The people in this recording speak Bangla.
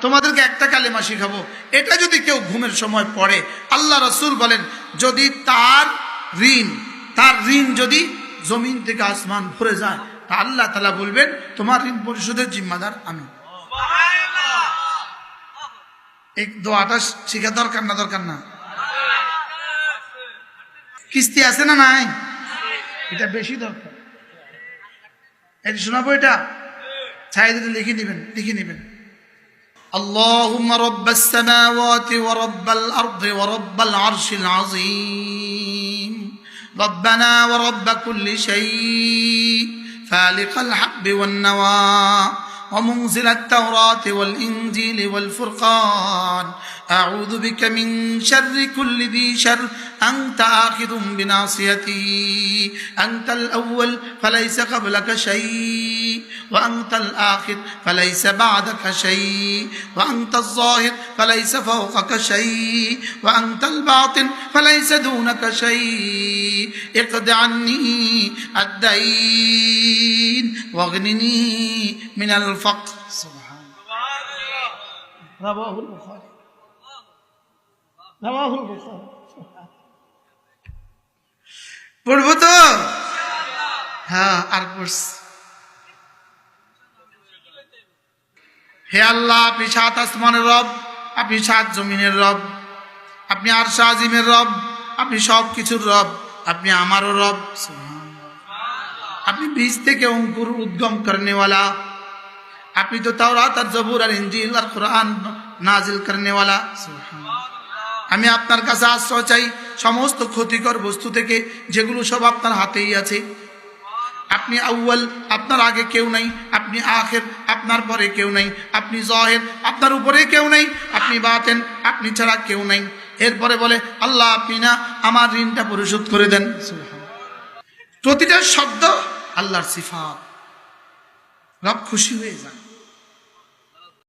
তোমাদেরকে একটা কালেমা শিখাবো। এটা যদি কেউ ঘুমের সময় পড়ে, আল্লাহ রসুল বলেন, যদি তার ঋণ তার ঋণ যদি জমিন থেকে আসমান ভরে যায়, তা আল্লাহ তালা বলবেন, তোমার ঋণ পরিশোধের জিম্মাদার আমি। এই দোয়াটা শিখা দরকার না দরকার না? কিস্তি আছে না নাই? এটা বেশি দরকার। এটা শোনাবো এটা? ছায় দিতে লিখে নিবেন লিখে নিবেন। اللهم رب السماوات ورب الأرض ورب العرش العظيم. ربنا ورب كل شيء. فالق الحب والنوى. ومنزل التوراة والإنجيل والفرقان. أعوذ بك من شر كل ذي شر. أنت آخذ بناصيتي. أنت الأول فليس قبلك شيء. وأنت الآخر فليس بعدك شيء. وأنت الظاهر فليس فوقك شيء. وأنت الباطن فليس دونك شيء. اقض عني الدين واغنني من الفقر سبحان رواه البخاري رواه البخاري পড়বো তো হ্যাঁ আর পড়ছি হে আল্লাহ আপনি সাত আসমানের রব আপনি সাত জমিনের রব আপনি আর আজিমের রব আপনি সব কিছুর রব আপনি আমারও রব আপনি বীজ থেকে অঙ্কুর উদ্গম করেনেওয়ালা আপনি তো তাওরাত আর জবুর আর ইঞ্জিল আর কোরআন নাজিল করেনেওয়ালা। আমি আপনার কাছে আশ্রয় চাই সমস্ত ক্ষতিকর বস্তু থেকে যেগুলো সব আপনার হাতেই আছে। আপনি আউ্য়াল আপনার আগে কেউ নাই আপনি আখের আপনার পরে কেউ নাই আপনি জহের আপনার উপরে কেউ নাই আপনি বাতেন আপনি ছাড়া কেউ নাই। এরপরে বলে আল্লাহ আপনি না আমার ঋণটা পরিশোধ করে দেন। প্রতিটা শব্দ আল্লাহর সিফাত। রব খুশি হয়ে যান।